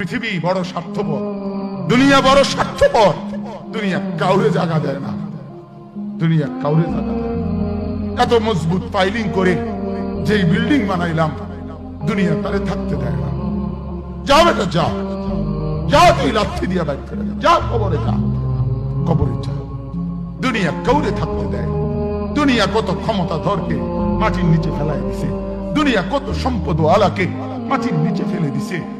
পৃথিবী বড় স্বার্থপর, দুনিয়া বড় স্বার্থপর, দুনিয়া কাউরে জায়গা দেয় না। দুনিয়া কাউরে জায়গা দেয়। এত মজবুত ফাইলিং করে যেই বিল্ডিং বানাইলাম, দুনিয়া তারে থাকতে দেয় না। যাও এটা যা যা তুই লাথি দিয়া বাইক করে। যা কবরে যা। কবরে যা। দুনিয়া কাউরে থাকতে দেয় দুনিয়া কত ক্ষমতা ধরকে মাটির নিচে ফেলায় দিছে। দুনিয়া কত সম্পদ আলাকে মাটির নিচে ফেলে দিছে।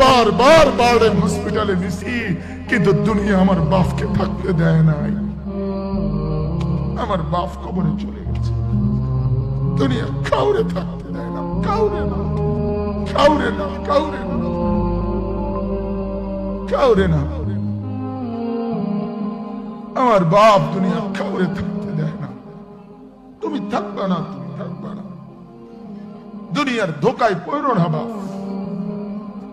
বারবার বারডেন হসপিটালে নিছি কিন্তু দুনিয়া আমার বাপকে থাকতে দেয় নাই। আমার বাপ কবরে চলে গেছে। দুনিয়া কাউরে থাকতে দেয় না, কাউরে না কাউরে না কাউরে না কাউরে না। আমার বাপ দুনিয়া কাউরে থাকতে দেয় না। তুমি থাকবা না, তুমি থাকবা না। দুনিয়ার ধোকায় পড়ো না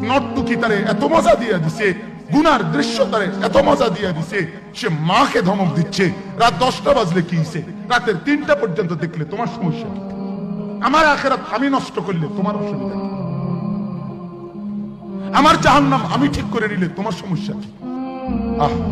তারে এত মজা দিছে? গুনার দৃশ্য তারে এত মজা দিছে? সে মাকে ধমক দিচ্ছে। রাত দশটা বাজলে কি হিসে রাতের তিনটা পর্যন্ত দেখলে তোমার সমস্যা আমার আখেরাত আমি নষ্ট করলে তোমার অসুবিধা? আমার জাহান্নাম আমি ঠিক করে নিলে তোমার সমস্যা কি? আহ।